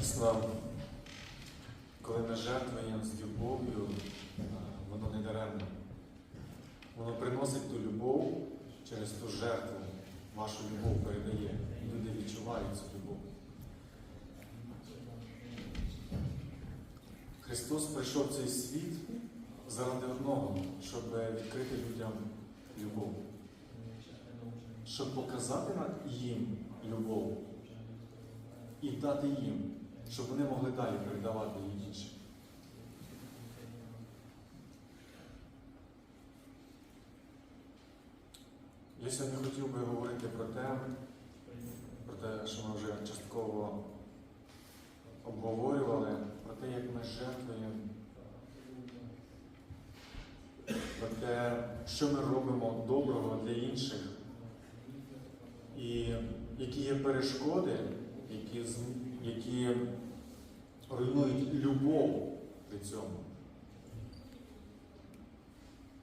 дійсно, коли ми жертвуємо з любов'ю, е, воно не даремно. Воно приносить ту любов через ту жертву, вашу любов передає. Люди відчувають цю любов. Христос прийшов в цей світ заради одного, щоб відкрити людям любов, щоб показати їм любов і дати їм, щоб вони могли далі передавати її іншим. Я сьогодні хотів би говорити про те, про те, що ми вже частково обговорювали, про те, як ми жертвуємо, про те, що ми робимо доброго для інших, і які є перешкоди, які, які руйнують любов до цього.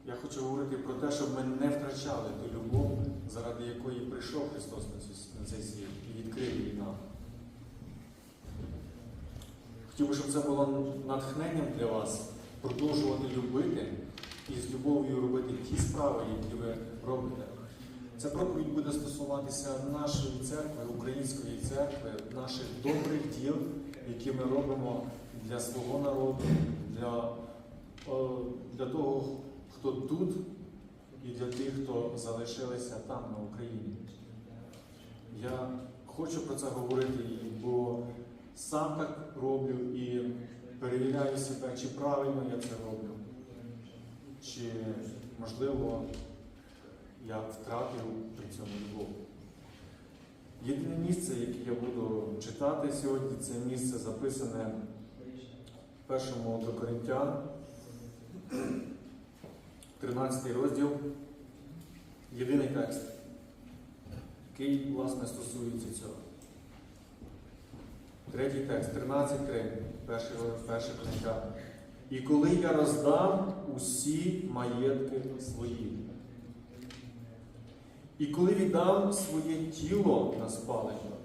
Я хочу говорити про те, щоб ми не втрачали ту любов, заради якої прийшов Христос на цей світ і відкрив її нам. Хотів би, щоб це було натхненням для вас продовжувати любити і з любов'ю робити ті справи, які ви робите. Ця проповідь буде стосуватися нашої церкви, української церкви, наших добрих діл, які ми робимо для свого народу, для, е, для того, хто тут, і для тих, хто залишилися там, на Україні. Я хочу про це говорити, бо сам так роблю і перевіряю себе, чи правильно я це роблю, чи можливо я втратив при цьому любов. Місце, яке я буду читати сьогодні, це місце записане в першому до Коринтян, 13 розділ, єдиний текст, який, власне, стосується цього. Третій текст, 13.3, перший, перший Коринтян. І коли я роздам усі маєтки свої. І коли віддам своє тіло на спалення,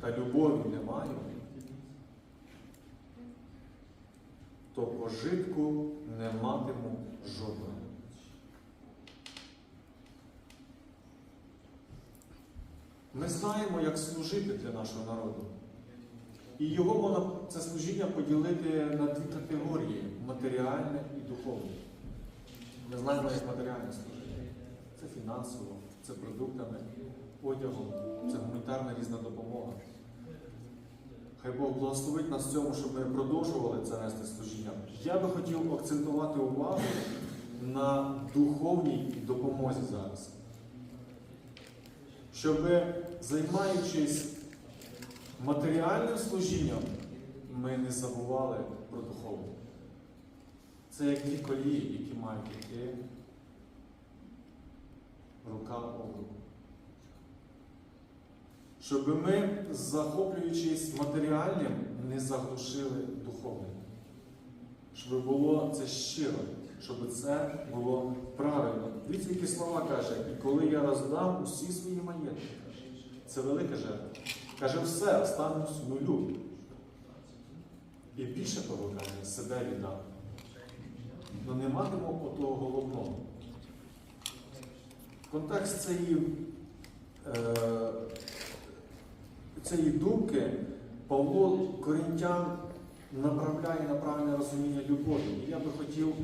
та любові не маю, то пожитку не матиму жодного. Ми знаємо, як служити для нашого народу. І його можна це служіння поділити на дві категорії матеріальне і духовне. Ми знаємо, як матеріальне служіння. Це фінансово, це продуктами, одягом, це гуманітарна різна допомога. Хай Бог благословить нас в цьому, щоб ми продовжували це нести служіння. Я би хотів акцентувати увагу на духовній допомозі зараз. Щоб займаючись матеріальним служінням, ми не забували про духовне. Це як ті колії, які мають йти рука руку. Щоб ми, захоплюючись матеріальним, не заглушили духовним. Щоб було це щиро, щоб це було правильно. Дивіться, які слова каже, і коли я роздам усі свої маєтки, це велика жертва. Каже, все, останусь нулю. І більше того каже, себе віддам. Ну не матиму отого головного. Контекст цієї, е, цієї думки Павло Корінтян направляє на правильне розуміння любові. І я би хотів,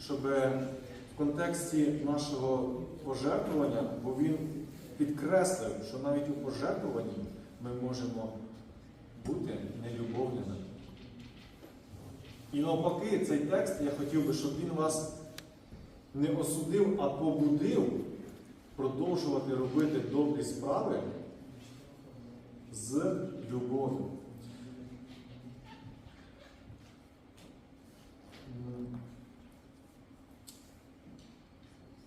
щоб в контексті нашого пожертвування, бо він підкреслив, що навіть у пожертвуванні ми можемо бути нелюбовними. І навпаки, цей текст я хотів би, щоб він вас не осудив, а побудив продовжувати робити добрі справи з любов'ю.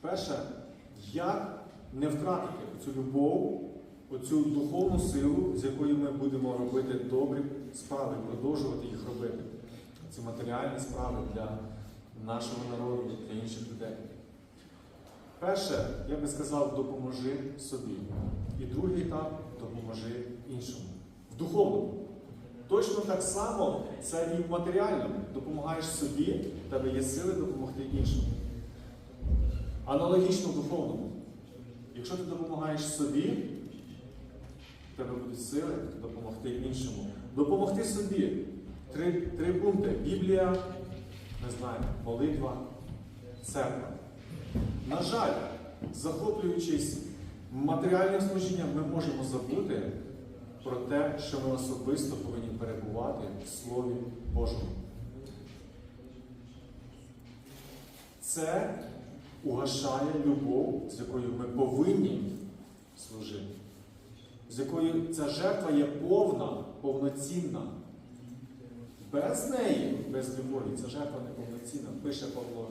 Перше, як не втратити цю любов, оцю духовну силу, з якою ми будемо робити добрі справи, продовжувати їх робити. Ці матеріальні справи для нашого народу, для інших людей. Перше, я би сказав, допоможи собі. І другий етап допоможи іншому. В духовному. Точно так само це і в матеріальному. Допомагаєш собі, в тебе є сили допомогти іншим. Аналогічно в духовному. Якщо ти допомагаєш собі, в тебе будуть сили допомогти іншому. Допомогти собі. Три, три пункти. Біблія, не знаю, молитва, церква. На жаль, захоплюючись матеріальним служінням, ми можемо забути про те, що ми особисто повинні перебувати в Слові Божому. Це угашає любов, з якою ми повинні служити, з якою ця жертва є повна, повноцінна. Без неї, без любові, ця жертва не повноцінна. Пише Павло,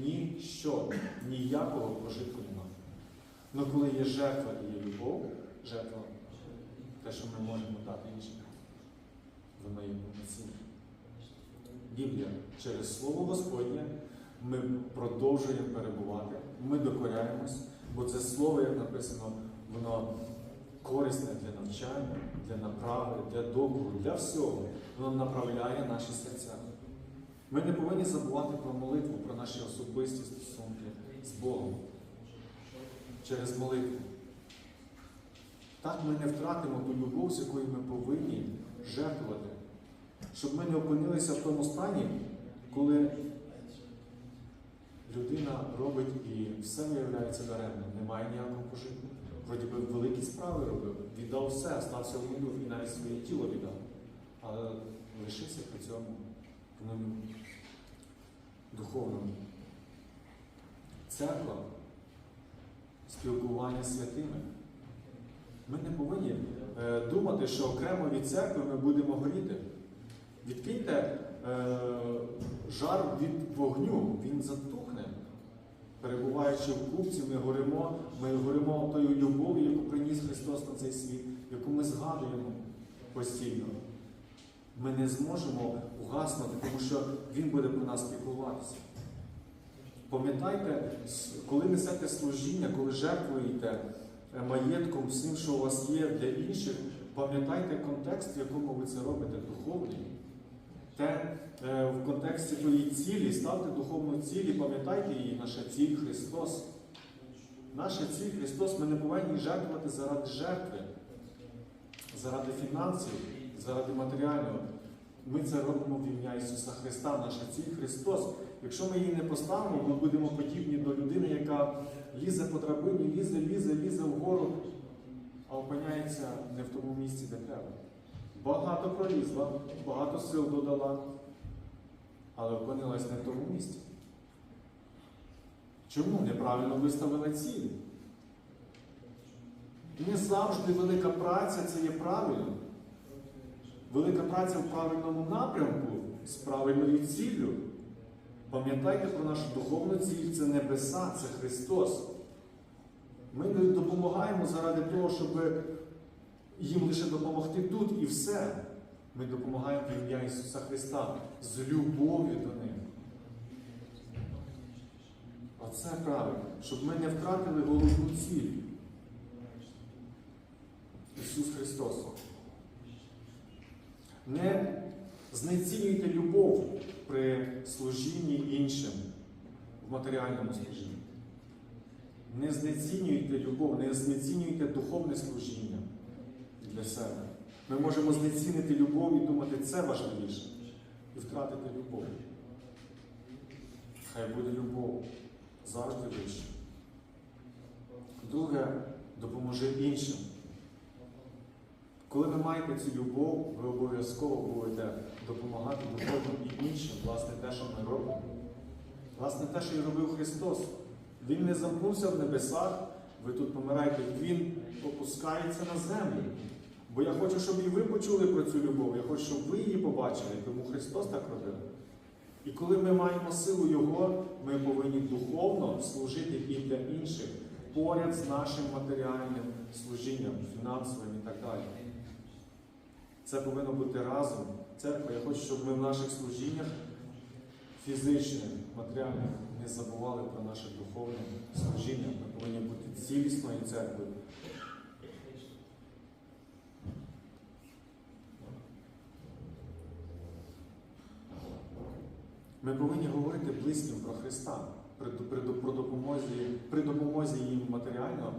ніщо, ніякого прожитку немає. Але коли є жертва і є любов, жертва те, що ми можемо дати іншим, воно є повноцінне. Біблія через Слово Господнє ми продовжуємо перебувати, ми докоряємось, бо це слово, як написано, воно корисне для навчання, для направи, для добру, для всього. Воно направляє наші серця. Ми не повинні забувати про молитву, про наші особисті стосунки з Богом через молитву. Так ми не втратимо ту любов, з якою ми повинні жертвувати, щоб ми не опинилися в тому стані, коли людина робить і все виявляється даремно, немає ніякого пожитку. Вроді би великі справи робив, віддав все, стався в і навіть своє тіло віддав. Але лишився при цьому нулю духовному. Церква спілкування з святими. Ми не повинні е, думати, що окремо від церкви ми будемо горіти. Відкиньте е, жар від вогню, він затухне. Перебуваючи в купці, ми горимо, ми горимо тою любов'ю, яку приніс Христос на цей світ, яку ми згадуємо постійно. Ми не зможемо угаснути, тому що Він буде про нас піклуватися. Пам'ятайте, коли несете служіння, коли жертвуєте е, маєтком, всім, що у вас є для інших, пам'ятайте контекст, в якому ви це робите, духовний. Те е, в контексті тої цілі, ставте духовну ціль і пам'ятайте її, наша ціль Христос. Наша ціль Христос, ми не повинні жертвувати заради жертви, заради фінансів, заради матеріального. Ми це робимо в ім'я Ісуса Христа, наша ціль Христос. Якщо ми її не поставимо, ми будемо подібні до людини, яка лізе по драбині, лізе, лізе, лізе вгору, а опиняється не в тому місці, де треба. Багато пролізла, багато сил додала, але опинилась не в тому місці. Чому неправильно виставила ціль? Не завжди велика праця це є правильно. Велика праця в правильному напрямку з правильною ціллю. Пам'ятайте про нашу духовну ціль це небеса, це Христос. Ми не допомагаємо заради того, щоб їм лише допомогти тут і все. Ми допомагаємо в ім'я Ісуса Христа з любов'ю до них. Оце правильно, щоб ми не втратили головну ціль. Ісус Христос. Не знецінюйте любов при служінні іншим в матеріальному служінні. Не знецінюйте любов, не знецінюйте духовне служіння для себе. Ми можемо знецінити любов і думати, це важливіше, і втратити любов. Хай буде любов завжди вище. Друге, допоможи іншим. Коли ви маєте цю любов, ви обов'язково будете допомагати духовно і іншим, власне, те, що ми робимо. Власне, те, що і робив Христос. Він не замкнувся в небесах, ви тут помираєте, Він опускається на землю. Бо я хочу, щоб і ви почули про цю любов, я хочу, щоб ви її побачили, тому Христос так робив. І коли ми маємо силу Його, ми повинні духовно служити і для інших, поряд з нашим матеріальним служінням, фінансовим і так далі. Це повинно бути разом. Церква, я хочу, щоб ми в наших служіннях фізичних, матеріальних не забували про наше духовне служіння. Ми повинні бути цілісною церквою. Ми повинні говорити близьким про Христа, при, при, про допомозі, при допомозі їм матеріально,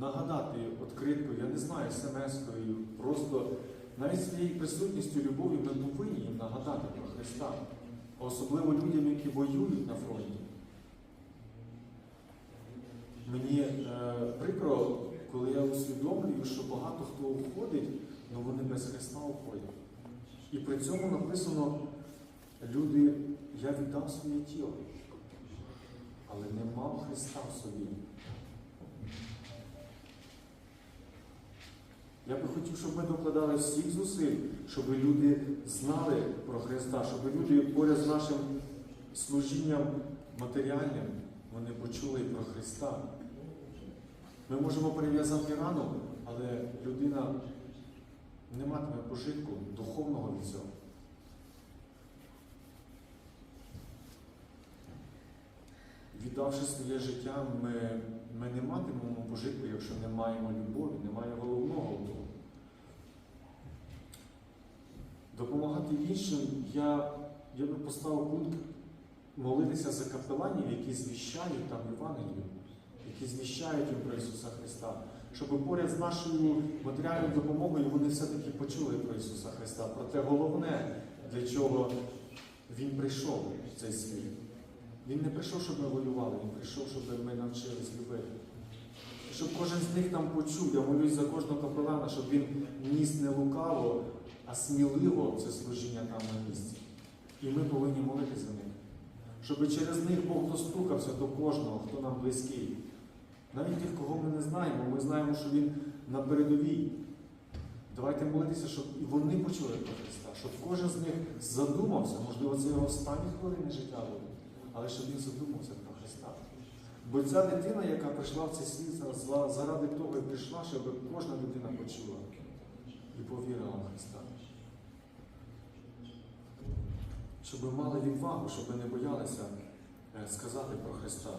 нагадати відкриткою, я не знаю, смс-кою, просто навіть своєю присутністю, любов'ю ми повинні їм нагадати про Христа. Особливо людям, які воюють на фронті. Мені е, прикро, коли я усвідомлюю, що багато хто уходить, але вони без Христа уходять. І при цьому написано, люди, я віддав своє тіло, але не мав Христа в собі. Я би хотів, щоб ми докладали всіх зусиль, щоб люди знали про Христа, щоб люди поряд з нашим служінням матеріальним, вони почули про Христа. Ми можемо перев'язати рану, але людина не матиме пожитку духовного від цього. Віддавши своє життя, ми, ми не матимемо пожитку, якщо не маємо любові, немає головного тому. Допомагати іншим, я, я би поставив пункт молитися за капеланів, які звіщають там Євангелію, які звіщають про Ісуса Христа, щоб поряд з нашою матеріальною допомогою вони все-таки почули про Ісуса Христа, про те головне, для чого Він прийшов в цей світ. Він не прийшов, щоб ми воювали, він прийшов, щоб ми навчились любити. Щоб кожен з них там почув, я молюсь за кожного капелана, щоб він ніс не лукаво, а сміливо це служіння там на місці. І ми повинні молитися за них. Щоб через них Бог достукався до кожного, хто нам близький. Навіть тих, кого ми не знаємо, ми знаємо, що Він на передовій. Давайте молитися, щоб і вони почули про Христа, щоб кожен з них задумався, можливо, це його останні хвилини життя буде, але щоб він задумався про Христа. Бо ця дитина, яка прийшла в цей світ, заради того і прийшла, щоб кожна людина почула і повірила в Христа. Щоб мали відвагу, щоб не боялися е, сказати про Христа.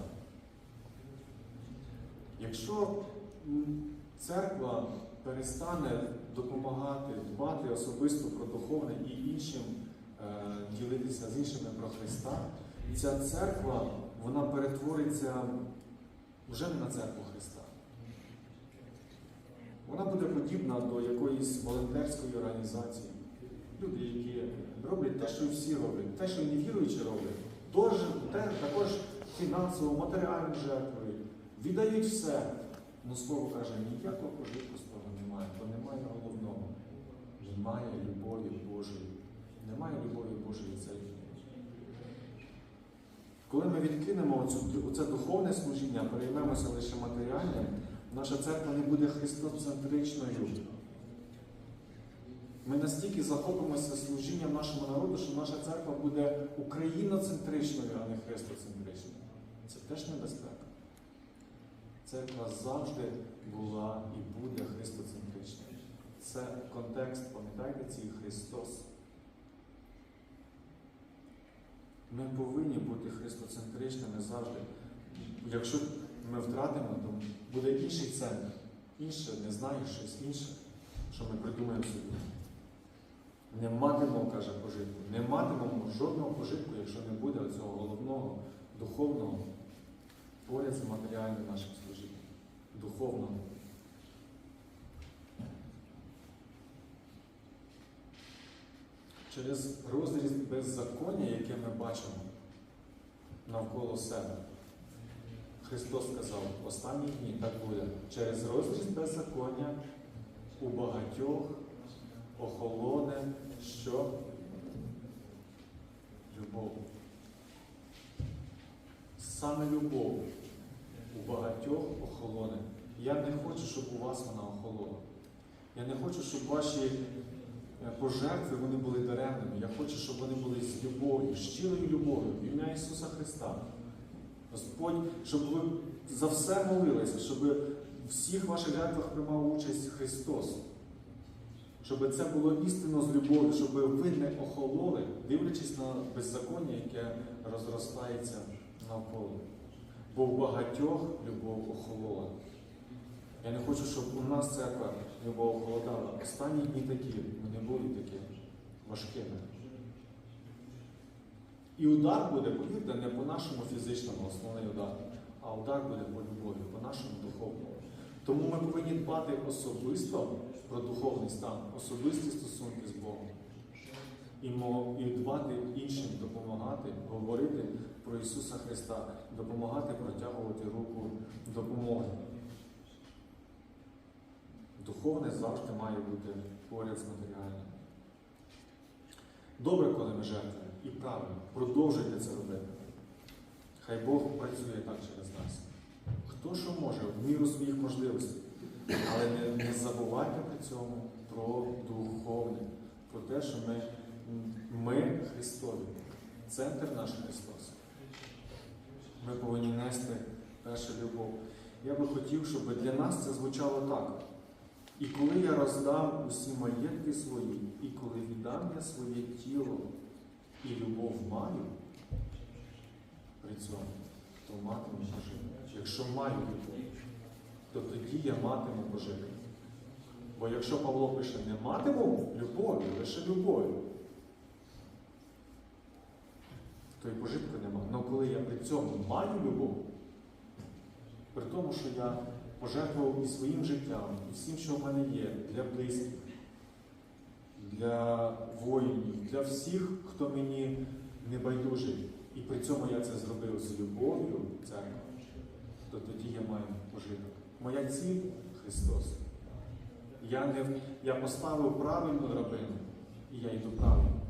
Якщо церква перестане допомагати, дбати особисто про духовне і іншим е, ділитися з іншими про Христа, ця церква вона перетвориться вже не на церкву Христа. Вона буде подібна до якоїсь волонтерської організації. Люди, які роблять те, що всі роблять, те, що невіруючі роблять, Тож, також фінансово, матеріально жертвують, віддають все. Ну слово каже, ніякого пожитку немає, бо немає головного. Немає любові Божої. Немає любові Божої в церкві. Коли ми відкинемо оце духовне служіння, переймемося лише матеріальним, наша церква не буде христоцентричною. Ми настільки захопимося служінням нашому народу, що наша церква буде україноцентричною, а не христоцентричною. Це теж небезпека. Церква завжди була і буде христоцентричною. Це контекст, пам'ятаєте, цей Христос. Ми повинні бути христоцентричними завжди. Якщо ми втратимо, то буде інший центр, інше, не знаю, щось інше, що ми придумаємо собі. Не матимемо, каже пожитку, не матимемо жодного пожитку, якщо не буде цього головного, духовного, поряд з матеріальним нашим служінням. Духовного. Через розріз беззаконня, яке ми бачимо навколо себе. Христос сказав, в останні дні так буде. Через розріз беззаконня у багатьох охолоне що? Любов. Саме любов у багатьох охолоне. Я не хочу, щоб у вас вона охолола. Я не хочу, щоб ваші пожертви вони були даремними. Я хочу, щоб вони були з любов'ю, щирою любов'ю, в ім'я Ісуса Христа. Господь, щоб ви за все молилися, щоб в всіх ваших жертвах приймав участь Христос. Щоб це було істинно з любов'ю, щоб ви не охололи, дивлячись на беззаконня, яке розростається навколо. Бо в багатьох любов охолола. Я не хочу, щоб у нас церква любов охолодала. Останні дні такі, не були такі важкими. І удар буде, повірте, не по нашому фізичному основний удар, а удар буде по любові, по нашому духовному. Тому ми повинні дбати особисто про духовний стан, особисті стосунки з Богом. І дбати іншим, допомагати, говорити про Ісуса Христа, допомагати протягувати руку допомоги. Духовне завжди має бути поряд з матеріальним. Добре, коли ми жертвуємо, і правильно, продовжуйте це робити. Хай Бог працює так через нас. Хто що може, в міру своїх можливостей. Але не, не забувайте при цьому про духовне, про те, що ми, ми Христові. Центр наш Христос. Ми повинні нести першу любов. Я би хотів, щоб для нас це звучало так. І коли я роздам усі маєтки свої, і коли віддам я своє тіло і любов маю, при цьому, то матиму пожити. Якщо маю любов, то тоді я матиму пожити. Бо якщо Павло пише, не матиму любові, лише любові, то і пожитку нема. Але коли я при цьому маю любов, при тому, що я пожертвував і своїм життям, і всім, що в мене є, для близьких, для воїнів, для всіх, хто мені не байдужий. І при цьому я це зробив з любов'ю церкви, то тоді я маю пожиток. Моя ціль Христос. Я, не, я поставив правильну драбину, і я йду правильно.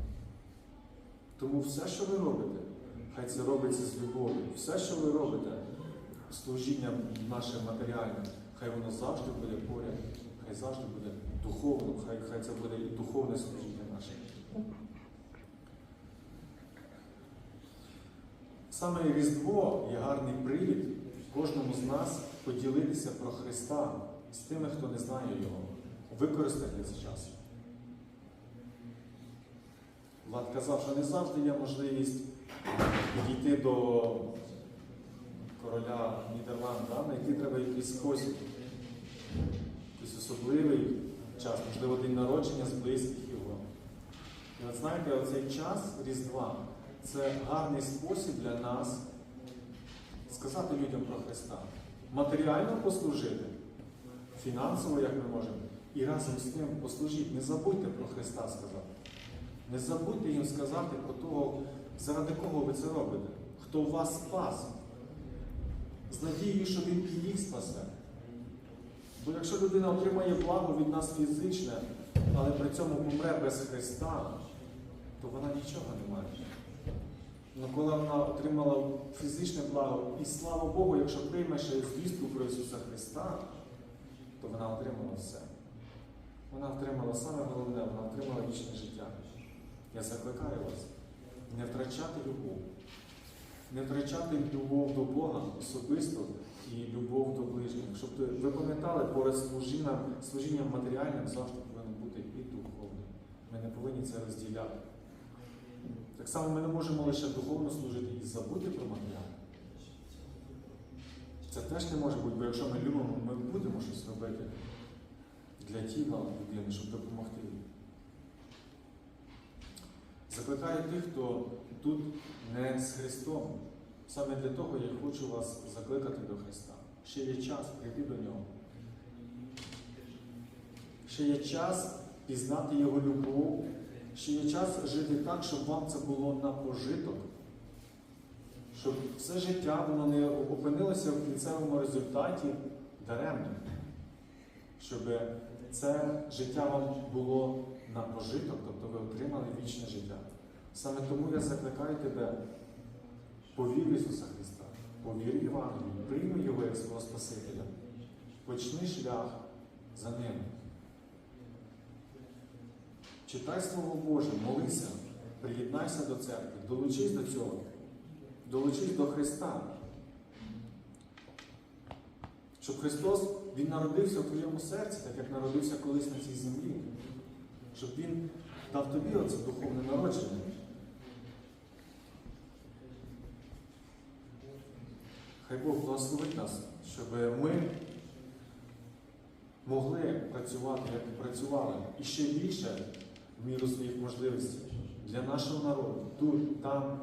Тому все, що ви робите, хай це робиться з любов'ю. Все, що ви робите, служіння наше матеріальне, хай воно завжди буде поряд, хай завжди буде духовно, хай, хай це буде і духовне служіння наше. Саме Різдво є гарний привід кожному з нас поділитися про Христа з тими, хто не знає Його. Використати цей час. Влад казав, що не завжди є можливість підійти до короля Нідерланд, да, на який треба якийсь спосіб, якийсь особливий час, можливо, день народження з близьких його. І от знаєте, оцей час Різдва це гарний спосіб для нас сказати людям про Христа. Матеріально послужити, фінансово, як ми можемо, і разом з тим послужити. Не забудьте про Христа сказати. Не забудьте їм сказати про того, заради кого ви це робите, хто вас спас. З надією, що Він і їх спасе. Бо якщо людина отримає благо від нас фізичне, але при цьому помре без Христа, то вона нічого не має. Ну коли вона отримала фізичне благо, і слава Богу, якщо прийме ще звістку про Ісуса Христа, то вона отримала все. Вона отримала саме головне, вона отримала вічне життя. Я закликаю вас не втрачати любов, не втрачати любов до Бога особисто і любов до ближніх. Щоб ви- пам'ятали, поряд служінням, служінням матеріальним завжди повинно бути і духовне. Ми не повинні це розділяти. Так само ми не можемо лише духовно служити і забути про матеріальне. Це теж не може бути, бо якщо ми любимо, ми будемо щось робити для тіла людини, щоб допомогти їй. Закликаю тих, хто тут не з Христом. Саме для того я хочу вас закликати до Христа. Ще є час прийти до Нього. Ще є час пізнати Його любов. Ще є час жити так, щоб вам це було на пожиток. Щоб все життя воно не опинилося в кінцевому результаті даремно. Щоб це життя вам було на пожиток, тобто ви отримали вічне життя. Саме тому я закликаю тебе, повір в Ісуса Христа, повір Євангелію, прийми Його як свого Спасителя, почни шлях за ним. Читай Слово Боже, молися, приєднайся до церкви, долучись до цього, долучись до Христа. Щоб Христос Він народився в твоєму серці, так як народився колись на цій землі. Щоб Він дав тобі оце духовне народження. Хай Бог благословить нас, щоб ми могли працювати, як і працювали, і ще більше в міру своїх можливостей для нашого народу, тут, там,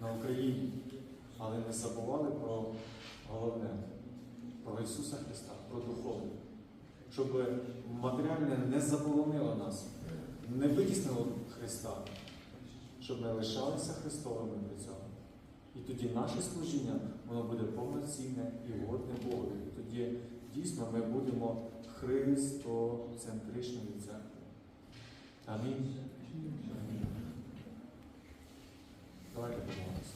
на Україні, але не забували про головне, про Ісуса Христа, про духовне. Щоб матеріальне не заполонило нас, не витіснило Христа, щоб ми лишалися Христовими при цьому. І тоді наше служіння воно буде повноцінне і годне Богу. І тоді дійсно ми будемо христоцентричною церквою. Амінь. Амінь. Давайте помолимося.